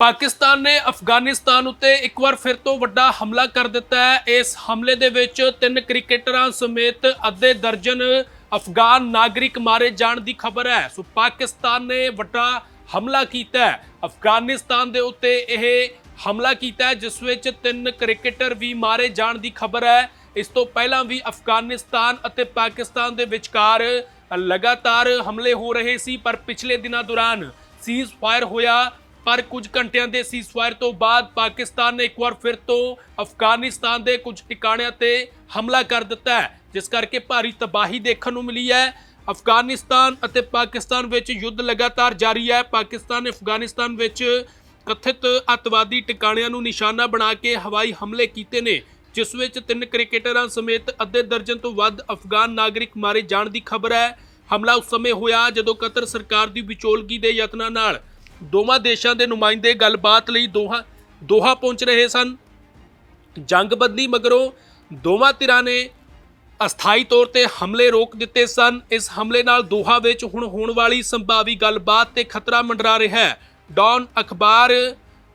ਪਾਕਿਸਤਾਨ ਨੇ ਅਫਗਾਨਿਸਤਾਨ ਉੱਤੇ ਇੱਕ ਵਾਰ ਫਿਰ ਤੋਂ ਵੱਡਾ ਹਮਲਾ ਕਰ ਦਿੱਤਾ ਹੈ। ਇਸ ਹਮਲੇ ਦੇ ਵਿੱਚ ਤਿੰਨ ਕ੍ਰਿਕਟਰਾਂ ਸਮੇਤ ਅੱਧੇ ਦਰਜਨ ਅਫਗਾਨ ਨਾਗਰਿਕ ਮਾਰੇ ਜਾਣ ਦੀ ਖਬਰ ਹੈ। ਸੋ ਪਾਕਿਸਤਾਨ ਨੇ ਵੱਡਾ ਹਮਲਾ ਕੀਤਾ ਹੈ। ਅਫਗਾਨਿਸਤਾਨ ਦੇ ਉੱਤੇ ਇਹ ਹਮਲਾ ਕੀਤਾ ਜਿਸ ਵਿੱਚ ਤਿੰਨ ਕ੍ਰਿਕਟਰ ਵੀ ਮਾਰੇ ਜਾਣ ਦੀ ਖਬਰ ਹੈ। ਇਸ ਤੋਂ ਪਹਿਲਾਂ ਵੀ ਅਫਗਾਨਿਸਤਾਨ ਅਤੇ ਪਾਕਿਸਤਾਨ ਦੇ ਵਿਚਕਾਰ ਲਗਾਤਾਰ ਹਮਲੇ ਹੋ ਰਹੇ ਸੀ, ਪਰ ਪਿਛਲੇ ਦਿਨਾਂ ਦੌਰਾਨ ਸੀਜ਼ ਫਾਇਰ ਹੋਇਆ। ਪਰ ਕੁਝ ਘੰਟਿਆਂ ਦੇ ਸੀਜ਼ਫਾਇਰ ਤੋਂ ਬਾਅਦ ਪਾਕਿਸਤਾਨ ਨੇ ਇੱਕ ਵਾਰ ਫਿਰ ਤੋਂ ਅਫਗਾਨਿਸਤਾਨ ਦੇ ਕੁਝ ਟਿਕਾਣਿਆਂ ਤੇ ਹਮਲਾ ਕਰ ਦਿੱਤਾ ਹੈ, ਜਿਸ ਕਰਕੇ ਭਾਰੀ ਤਬਾਹੀ ਦੇਖਣ ਨੂੰ ਮਿਲੀ ਹੈ। ਅਫਗਾਨਿਸਤਾਨ ਅਤੇ ਪਾਕਿਸਤਾਨ ਵਿੱਚ ਯੁੱਧ ਲਗਾਤਾਰ ਜਾਰੀ ਹੈ। ਪਾਕਿਸਤਾਨ ਨੇ ਅਫਗਾਨਿਸਤਾਨ ਵਿੱਚ ਕਥਿਤ ਅੱਤਵਾਦੀ ਟਿਕਾਣਿਆਂ ਨੂੰ ਨਿਸ਼ਾਨਾ ਬਣਾ ਕੇ ਹਵਾਈ ਹਮਲੇ ਕੀਤੇ ਨੇ, ਜਿਸ ਵਿੱਚ ਤਿੰਨ ਕ੍ਰਿਕਟਰਾਂ ਸਮੇਤ ਅੱਧੇ ਦਰਜਨ ਤੋਂ ਵੱਧ ਅਫਗਾਨ ਨਾਗਰਿਕ ਮਾਰੇ ਜਾਣ ਦੀ ਖਬਰ ਹੈ। ਹਮਲਾ ਉਸ ਸਮੇਂ ਹੋਇਆ ਜਦੋਂ ਕਤਰ ਸਰਕਾਰ ਦੀ ਵਿਚੋਲਗੀ ਦੇ ਯਤਨਾਂ ਨਾਲ ਦੋਵਾਂ ਦੇਸ਼ਾਂ ਦੇ ਨੁਮਾਇੰਦੇ ਗੱਲਬਾਤ ਲਈ ਦੋਹਾ ਦੋਹਾ ਪਹੁੰਚ ਰਹੇ ਸਨ। ਜੰਗਬੰਦੀ ਮਗਰੋਂ ਦੋਵਾਂ ਧਿਰਾਂ ਨੇ ਅਸਥਾਈ ਤੌਰ ਤੇ ਹਮਲੇ ਰੋਕ ਦਿੱਤੇ ਸਨ। ਇਸ ਹਮਲੇ ਨਾਲ ਦੋਹਾ ਵਿੱਚ ਹੁਣ ਹੋਣ ਵਾਲੀ ਸੰਭਾਵੀ ਗੱਲਬਾਤ ਤੇ ਖਤਰਾ ਮੰਡਰਾ ਰਿਹਾ ਹੈ। ਡੌਨ ਅਖਬਾਰ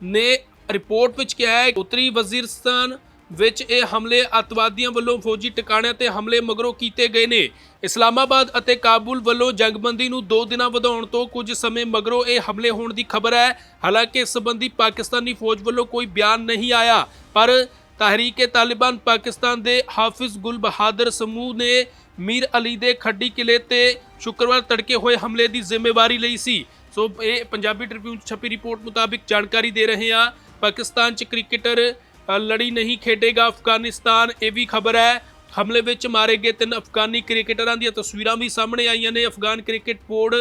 ਨੇ ਰਿਪੋਰਟ ਵਿੱਚ ਕਿਹਾ ਹੈ ਕਿ ਉੱਤਰੀ ਵਜ਼ੀਰਸਤਾਨ ਵਿੱਚ ਇਹ ਹਮਲੇ ਅੱਤਵਾਦੀਆਂ ਵੱਲੋਂ ਫੌਜੀ ਟਿਕਾਣਿਆਂ ਤੇ ਹਮਲੇ ਮਗਰੋਂ ਕੀਤੇ ਗਏ ਨੇ। ਇਸਲਾਮਾਬਾਦ ਅਤੇ ਕਾਬੁਲ ਵੱਲੋਂ ਜੰਗਬੰਦੀ ਨੂੰ 2 ਦਿਨਾਂ ਵਧਾਉਣ ਤੋਂ ਕੁਝ ਸਮੇਂ ਮਗਰੋਂ ਇਹ ਹਮਲੇ ਹੋਣ ਦੀ ਖਬਰ ਹੈ। ਹਾਲਾਂਕਿ ਇਸ ਸੰਬੰਧੀ ਪਾਕਿਸਤਾਨੀ ਫੌਜ ਵੱਲੋਂ ਕੋਈ ਬਿਆਨ ਨਹੀਂ ਆਇਆ, ਪਰ ਤਹਿਰੀਕੇ ਤਾਲਿਬਾਨ ਪਾਕਿਸਤਾਨ ਦੇ ਹਾਫਿਜ਼ ਗੁਲ ਬਹਾਦਰ ਸਮੂਹ ਨੇ ਮੀਰ ਅਲੀ ਦੇ ਖੱਡੀ ਕਿਲੇ ਤੇ ਸ਼ੁੱਕਰਵਾਰ ਤੜਕੇ ਹੋਏ ਹਮਲੇ ਦੀ ਜ਼ਿੰਮੇਵਾਰੀ ਲਈ ਸੀ। ਸੋ ਇਹ ਪੰਜਾਬੀ ਟ੍ਰਿਬਿਊਨ ਛਪੀ ਰਿਪੋਰਟ ਮੁਤਾਬਿਕ ਜਾਣਕਾਰੀ ਦੇ ਰਹੇ ਹਾਂ। ਪਾਕਿਸਤਾਨ 'ਚ ਕ੍ਰਿਕਟਰ ਲੜੀ ਨਹੀਂ ਖੇਡੇਗਾ ਅਫਗਾਨਿਸਤਾਨ, ਇਹ ਵੀ ਖਬਰ ਹੈ। ਹਮਲੇ ਵਿੱਚ ਮਾਰੇ ਗਏ ਤਿੰਨ ਅਫਗਾਨੀ ਕ੍ਰਿਕਟਰਾਂ ਦੀਆਂ ਤਸਵੀਰਾਂ ਵੀ ਸਾਹਮਣੇ ਆਈਆਂ ਨੇ। ਅਫਗਾਨ ਕ੍ਰਿਕਟ ਬੋਰਡ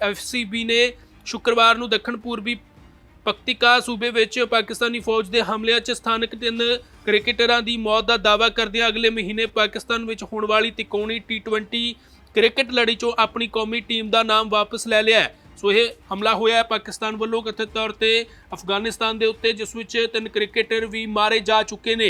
ਐਫਸੀਬੀ ਨੇ ਸ਼ੁੱਕਰਵਾਰ ਨੂੰ ਦੱਖਣ ਪੂਰਬੀ ਪਕਤਿਕਾ ਸੂਬੇ ਵਿੱਚ ਪਾਕਿਸਤਾਨੀ ਫੌਜ ਦੇ ਹਮਲਿਆਂ 'ਚ ਸਥਾਨਕ ਤਿੰਨ ਕ੍ਰਿਕਟਰਾਂ ਦੀ ਮੌਤ ਦਾ ਦਾਅਵਾ ਕਰਦਿਆਂ ਅਗਲੇ ਮਹੀਨੇ ਪਾਕਿਸਤਾਨ ਵਿੱਚ ਹੋਣ ਵਾਲੀ ਤਿਕੋਣੀ ਟੀ20 ਕ੍ਰਿਕਟ ਲੜੀ 'ਚੋਂ ਆਪਣੀ ਕੌਮੀ ਟੀਮ ਦਾ ਨਾਮ ਵਾਪਸ ਲੈ ਲਿਆ ਹੈ। ਸੋ ਇਹ ਹਮਲਾ ਹੋਇਆ ਪਾਕਿਸਤਾਨ ਵੱਲੋਂ ਕਥਿਤ ਤੌਰ ਤੇ ਅਫਗਾਨਿਸਤਾਨ ਦੇ ਉੱਤੇ, ਜਿਸ ਵਿੱਚ ਤਿੰਨ ਕ੍ਰਿਕਟਰ ਵੀ ਮਾਰੇ ਜਾ ਚੁੱਕੇ ਨੇ।